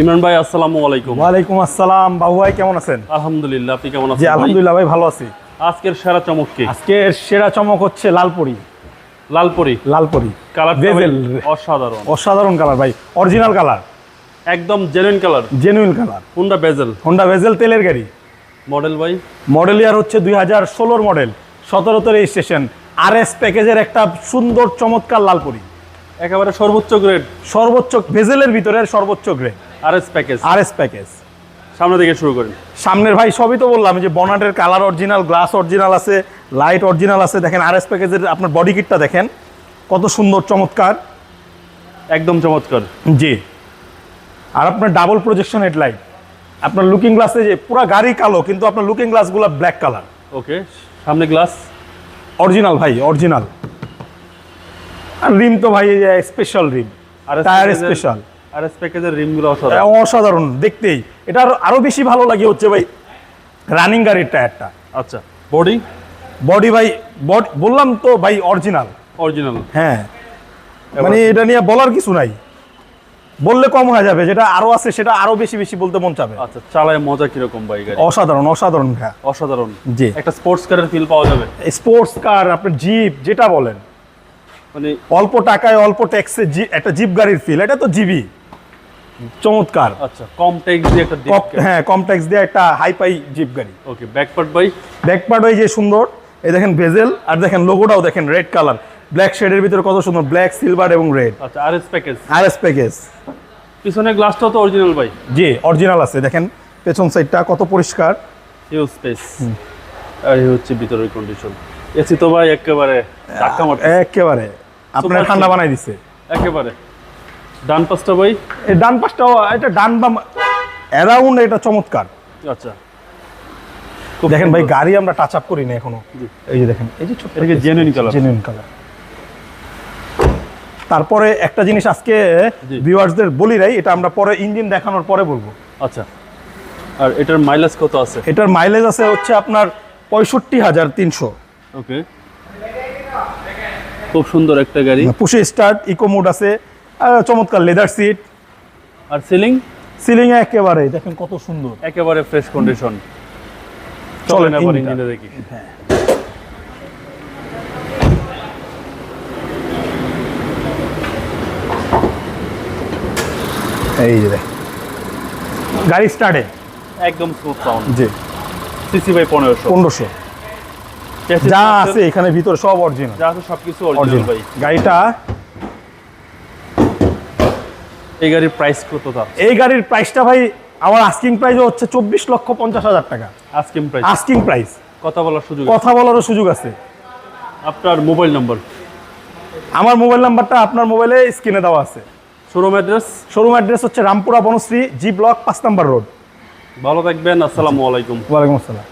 ইমরান ভাই আসসালামু আলাইকুম। ওয়ালাইকুম আসসালাম। বাবু ভাই কেমন আছেন? আলহামদুলিল্লাহ আপনি কেমন আছেন? আলহামদুলিল্লাহ ভাই ভালো আছি। আজকের সেরা চমক কি? আজকে সেরা চমক হচ্ছে লালপরি। লালপরি? লালপরি। Colour Vezel. অসাধারণ। অসাধারণ কালার ভাই অরিজিনাল কালার একদম genuine colour genuine colour Honda Vezel Honda Vezel তেলের গাড়ি। মডেল ভাই? মডেল ইয়ার হচ্ছে দুই হাজার ষোলোর মডেল সতেরোতে রেজিস্ট্রেশন আর এস প্যাকেজের একটা সুন্দর চমৎকার লালপরি। একেবারে সর্বোচ্চ গ্রেড সর্বোচ্চ ভেজেলের ভিতরে সর্বোচ্চ grade R S package R S package সামনে থেকে শুরু করেন সামনের ভাই সবই তো বললাম যে বনাটের কালার অরিজিনাল গ্লাস অরিজিনাল আছে লাইট অরিজিনাল আছে দেখেন আর এস প্যাকেজের আপনার বডি কিটটা দেখেন কত সুন্দর চমৎকার। একদম চমৎকার। জি। আর আপনার ডাবল প্রজেকশন হেডলাইট আপনার লুকিং গ্লাসে যে পুরো গাড়ি কালো কিন্তু আপনার লুকিং গ্লাসগুলো ব্ল্যাক কালার ওকে সামনে গ্লাস অরিজিনাল ভাই অরিজিনাল আর রিম তো ভাই স্পেশাল রিম আর টায়ার স্পেশাল আর এস প্যাকেজের রিমগুলো অসাধারণ। অসাধারণ দেখতেই। এটা আরো- বেশি ভালো লাগে হচ্ছে ভাই রানিং গাড়ির টায়ারটা। আচ্ছা বডি বডি ভাই বললাম তো ভাই অরিজিনাল অরিজিনাল হ্যাঁ। মানে এটা নিয়ে বলার কিছু নাই। বললে কম হয়ে যাবে যেটা আরও আছে সেটা আরও বেশি বেশি বলতে মন চাবে। আচ্ছা চালায় মজা কীরকম ভাই গাড়ি? অসাধারণ অসাধারণ ভাইয়া অসাধারণ। জি। একটা স্পোর্টস কারের ফিল পাওয়া যাবে। স্পোর্টস কার আপনার জিপ যেটা বলেন। মানে অল্প টাকায় অল্প ট্যাক্সে একটা জিপ গাড়ির ফিল এটা তো জিবি। চমৎকার। আচ্ছা কম ট্যাক্স দিয়ে একটা হ্যাঁ কম ট্যাক্স দিয়ে একটা হাইপাই জিপ গাড়ি। ওকে ব্যাকপার্ট ভাই ব্যাকপার্ট ওই যে সুন্দর এই দেখেন ভেজেল আর দেখেন লোগোটাও দেখেন রেড কালার ব্ল্যাক শেডের ভিতরে কত সুন্দর ব্ল্যাক সিলভার এবং রেড আচ্ছা R S package R S package পিছনের গ্লাসটাও তো অরিজিনাল ভাই। জি অরিজিনাল আছে দেখেন। পেছন সাইডটা কত পরিষ্কার। হিউজ স্পেস আর এই হচ্ছে ভিতরের কন্ডিশন এসি তো ভাই একেবারে ধাক্কা মারতে একেবারে। আপনার ঠান্ডা বানাই দিছে। একেবারে। ডান পাশটা ভাই? এই ডান পাশটাও এটা ডান বাম অ্যারাউন্ড এটা চমৎকার। আচ্ছা। দেখেন ভাই গাড়ি আমরা টাচ আপ করি না এখনও এই যে দেখেন এই যে ছোট্ট এটা কি genuine colour? জেনুইন কালার তারপরে একটা জিনিস আজকে ভিউয়ার্সদের বলি রাই এটা আমরা পরে ইঞ্জিন দেখানোর পরে বলব। আচ্ছা। আর এটার মাইলেজ কত আছে? এটার মাইলেজ আছে হচ্ছে আপনার পঁয়ষট্টি হাজার তিনশো। ওকে খুব সুন্দর একটা গাড়ি। পুষে স্টার্ট ইকো মোড আছে। চমৎকার লেদার সিট আর সিলিং সিলিং একেবারে দেখেন কত সুন্দর। একেবারে ফ্রেশ কন্ডিশন চলেন এবার ইঞ্জিনটা। ইঞ্জিনে দেখি। এই যে গাড়ি স্টার্টে একদম স্মুথ সাউন্ড জি। সিসি ভাই পনেরোশো। পনেরোশো। যা আছে এখানে ভিতরে সব অরিজিনাল যা আছে সবকিছু অরিজিনাল ভাই। গাড়িটা এই গাড়ির প্রাইস কত এই গাড়ির প্রাইসটা ভাই আমার আস্কিং প্রাইস হচ্ছে চব্বিশ লক্ষ পঞ্চাশ হাজার টাকা। আস্কিং প্রাইস আস্কিং প্রাইস কথা বলার সুযোগ কথা বলারও সুযোগ আছে। আপনার মোবাইল নম্বর আমার মোবাইল নাম্বারটা আপনার মোবাইলে স্ক্রিনে দেওয়া আছে। শোরুম অ্যাড্রেস শোরুম অ্যাড্রেস হচ্ছে রামপুরা বনশ্রী জি ব্লক পাঁচ নাম্বার রোড ভালো থাকবেন আসসালামু আলাইকুম। ওয়ালাইকুম আসসালাম।